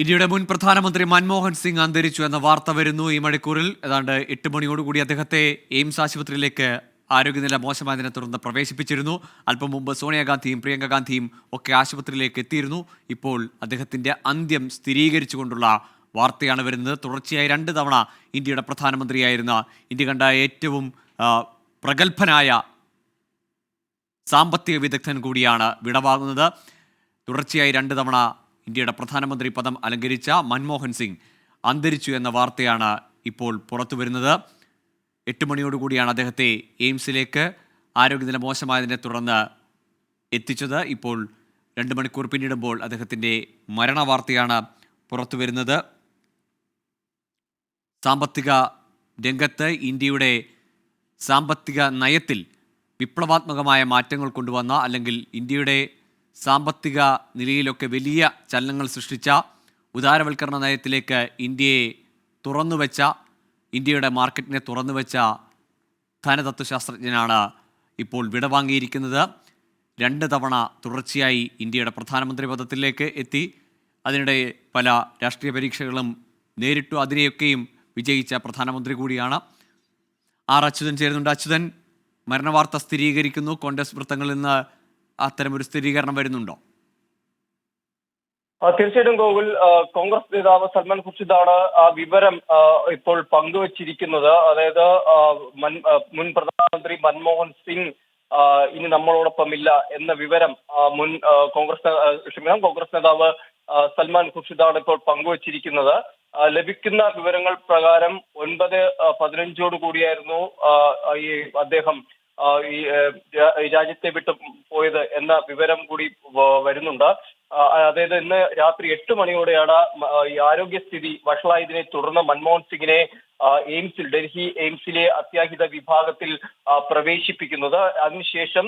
ഇന്ത്യയുടെ മുൻ പ്രധാനമന്ത്രി മൻമോഹൻ സിംഗ് അന്തരിച്ചു എന്ന വാർത്ത വരുന്നു ഈ മണിക്കൂറിൽ. ഏതാണ്ട് എട്ട് മണിയോടുകൂടി അദ്ദേഹത്തെ എയിംസ് ആശുപത്രിയിലേക്ക് ആരോഗ്യനില മോശമായതിനെ തുടർന്ന് പ്രവേശിപ്പിച്ചിരുന്നു. അല്പം മുമ്പ് സോണിയാഗാന്ധിയും പ്രിയങ്ക ഗാന്ധിയും ഒക്കെ ആശുപത്രിയിലേക്ക് എത്തിയിരുന്നു. ഇപ്പോൾ അദ്ദേഹത്തിന്റെ അന്ത്യം സ്ഥിരീകരിച്ചുകൊണ്ടുള്ള വാർത്തയാണ് വരുന്നത്. തുടർച്ചയായി രണ്ട് തവണ ഇന്ത്യയുടെ പ്രധാനമന്ത്രിയായിരുന്ന ഇന്ത്യ കണ്ട ഏറ്റവും പ്രഗത്ഭനായ സാമ്പത്തിക വിദഗ്ധൻ കൂടിയാണ് വിടവാങ്ങുന്നത്. തുടർച്ചയായി രണ്ട് തവണ ഇന്ത്യയുടെ പ്രധാനമന്ത്രി പദം അലങ്കരിച്ച മൻമോഹൻ സിംഗ് അന്തരിച്ചു എന്ന വാർത്തയാണ് ഇപ്പോൾ പുറത്തു വരുന്നത്. എട്ട് മണിയോടുകൂടിയാണ് അദ്ദേഹത്തെ എയിംസിലേക്ക് ആരോഗ്യനില മോശമായതിനെ തുടർന്ന് എത്തിച്ചത്. ഇപ്പോൾ രണ്ട് മണിക്കൂർ പിന്നിടുമ്പോൾ അദ്ദേഹത്തിന്റെ മരണവാർത്തയാണ് പുറത്തു വരുന്നത്. സാമ്പത്തിക രംഗത്ത് ഇന്ത്യയുടെ സാമ്പത്തിക നയത്തിൽ വിപ്ലവാത്മകമായ മാറ്റങ്ങൾ കൊണ്ടുവന്ന അല്ലെങ്കിൽ ഇന്ത്യയുടെ സാമ്പത്തിക നിലയിലൊക്കെ വലിയ ചലനങ്ങൾ സൃഷ്ടിച്ച ഉദാരവൽക്കരണ നയത്തിലേക്ക് ഇന്ത്യയെ തുറന്നുവെച്ച ഇന്ത്യയുടെ മാർക്കറ്റിനെ തുറന്നുവെച്ച ധനതത്വശാസ്ത്രജ്ഞനാണ് ഇപ്പോൾ വിടവാങ്ങിയിരിക്കുന്നത്. രണ്ട് തവണ തുടർച്ചയായി ഇന്ത്യയുടെ പ്രധാനമന്ത്രി പദത്തിലേക്ക് എത്തി. അതിനിടെ പല രാഷ്ട്രീയ പരീക്ഷകളും നേരിട്ടു. അതിനെയൊക്കെയും വിജയിച്ച പ്രധാനമന്ത്രി കൂടിയാണ്. ആർ അച്യുതൻ ചേരുന്നുണ്ട്. അച്യുതൻ മരണവാർത്ത സ്ഥിരീകരിക്കുന്നു. കോൺഗ്രസ് വൃത്തങ്ങളിൽ നിന്ന് അത്തരമൊരു സ്ഥിരീകരണം വരുന്നുണ്ടോ? തീർച്ചയായിട്ടും ഗോകുൽ. കോൺഗ്രസ് നേതാവ് സൽമാൻ ഖുർഷിദാണ് ആ വിവരം ഇപ്പോൾ പങ്കുവച്ചിരിക്കുന്നത്. അതായത് മൻ- പ്രധാനമന്ത്രി മൻമോഹൻ സിംഗ് ഇനി നമ്മളോടൊപ്പം ഇല്ല എന്ന വിവരം മുൻ കോൺഗ്രസ് ക്ഷമിക്കണം കോൺഗ്രസ് നേതാവ് സൽമാൻ ഖുർഷിദാണ് ഇപ്പോൾ പങ്കുവച്ചിരിക്കുന്നത്. ലഭിക്കുന്ന വിവരങ്ങൾ പ്രകാരം ഒൻപത് പതിനഞ്ചോട് കൂടിയായിരുന്നു ഈ അദ്ദേഹം ഈ രാജ്യത്തെ വിട്ട് പോയത് എന്ന വിവരം കൂടി വരുന്നുണ്ട്. അതായത് ഇന്ന് രാത്രി എട്ട് മണിയോടെയാണ് ഈ ആരോഗ്യസ്ഥിതി വഷളായതിനെ തുടർന്ന് മൻമോഹൻ സിംഗിനെ എയിംസിൽ ഡൽഹി എയിംസിലെ അത്യാഹിത വിഭാഗത്തിൽ പ്രവേശിപ്പിക്കുന്നത്. അതിനുശേഷം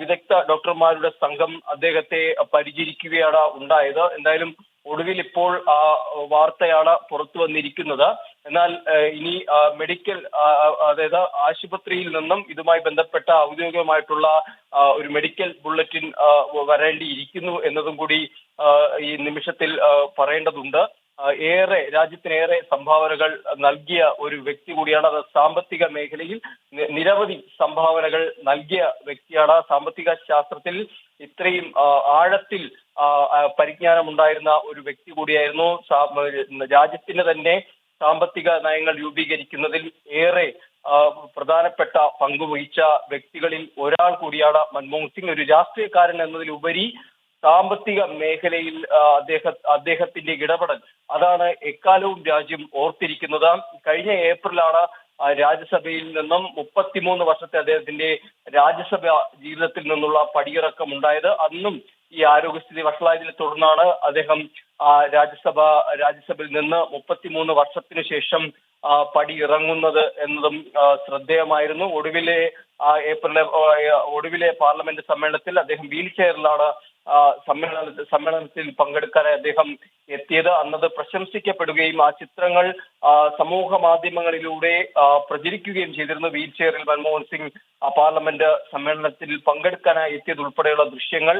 വിദഗ്ധ ഡോക്ടർമാരുടെ സംഘം അദ്ദേഹത്തെ പരിചരിക്കുകയാണ് ഉണ്ടായത്. എന്തായാലും ഒടുവിൽ ഇപ്പോൾ വാർത്തയാണ് പുറത്തു വന്നിരിക്കുന്നത്. എന്നാൽ ഇനി മെഡിക്കൽ അതായത് ആശുപത്രിയിൽ നിന്നും ഇതുമായി ബന്ധപ്പെട്ട ഔദ്യോഗികമായിട്ടുള്ള ഒരു മെഡിക്കൽ ബുള്ളറ്റിൻ വരേണ്ടിയിരിക്കുന്നു എന്നതും കൂടി ഈ നിമിഷത്തിൽ പറയേണ്ടതുണ്ട്. ഏറെ രാജ്യത്തിനേറെ സംഭാവനകൾ നൽകിയ ഒരു വ്യക്തി കൂടിയാണ് അത് സാമ്പത്തിക മേഖലയിൽ നിരവധി സംഭാവനകൾ നൽകിയ വ്യക്തിയാണ്. സാമ്പത്തിക ശാസ്ത്രത്തിൽ ഇത്രയും ആഴത്തിൽ പരിജ്ഞാനമുണ്ടായിരുന്ന ഒരു വ്യക്തി കൂടിയായിരുന്നു. രാജ്യത്തിന് തന്നെ സാമ്പത്തിക നയങ്ങൾ രൂപീകരിക്കുന്നതിൽ ഏറെ പ്രധാനപ്പെട്ട പങ്കുവഹിച്ച വ്യക്തികളിൽ ഒരാൾ കൂടിയാണ് മൻമോഹൻ സിംഗ്. ഒരു രാഷ്ട്രീയക്കാരൻ എന്നതിലുപരി സാമ്പത്തിക മേഖലയിൽ അദ്ദേഹ അദ്ദേഹത്തിന്റെ ഇടപെടൽ. അതാണ് എക്കാലവും രാജ്യം ഓർത്തിരിക്കുന്നത്. കഴിഞ്ഞ ഏപ്രിലാണ് രാജ്യസഭയിൽ നിന്നും മുപ്പത്തിമൂന്ന് വർഷത്തെ അദ്ദേഹത്തിന്റെ രാജ്യസഭ ജീവിതത്തിൽ നിന്നുള്ള പടിയിറക്കം ഉണ്ടായത് അന്നും ഈ ആരോഗ്യസ്ഥിതി വഷളായതിനെ തുടർന്നാണ് അദ്ദേഹം രാജ്യസഭ രാജ്യസഭയിൽ നിന്ന് മുപ്പത്തിമൂന്ന് വർഷത്തിന് ശേഷം പടി ഇറങ്ങുന്നത് എന്നതും ശ്രദ്ധേയമായിരുന്നു. ഒടുവിലെ ഏപ്രിലെ ഒടുവിലെ പാർലമെന്റ് സമ്മേളനത്തിൽ അദ്ദേഹം വീൽ ചെയറിലാണ് സമ്മേളന സമ്മേളനത്തിൽ പങ്കെടുക്കാനായി അദ്ദേഹം എത്തിയത്. അന്നത് പ്രശംസിക്കപ്പെടുകയും ആ ചിത്രങ്ങൾ സമൂഹ മാധ്യമങ്ങളിലൂടെ പ്രചരിക്കുകയും ചെയ്തിരുന്നു. വീൽ ചെയറിൽ മൻമോഹൻ സിംഗ് പാർലമെന്റ് സമ്മേളനത്തിൽ പങ്കെടുക്കാനായി എത്തിയത് ഉൾപ്പെടെയുള്ള ദൃശ്യങ്ങൾ.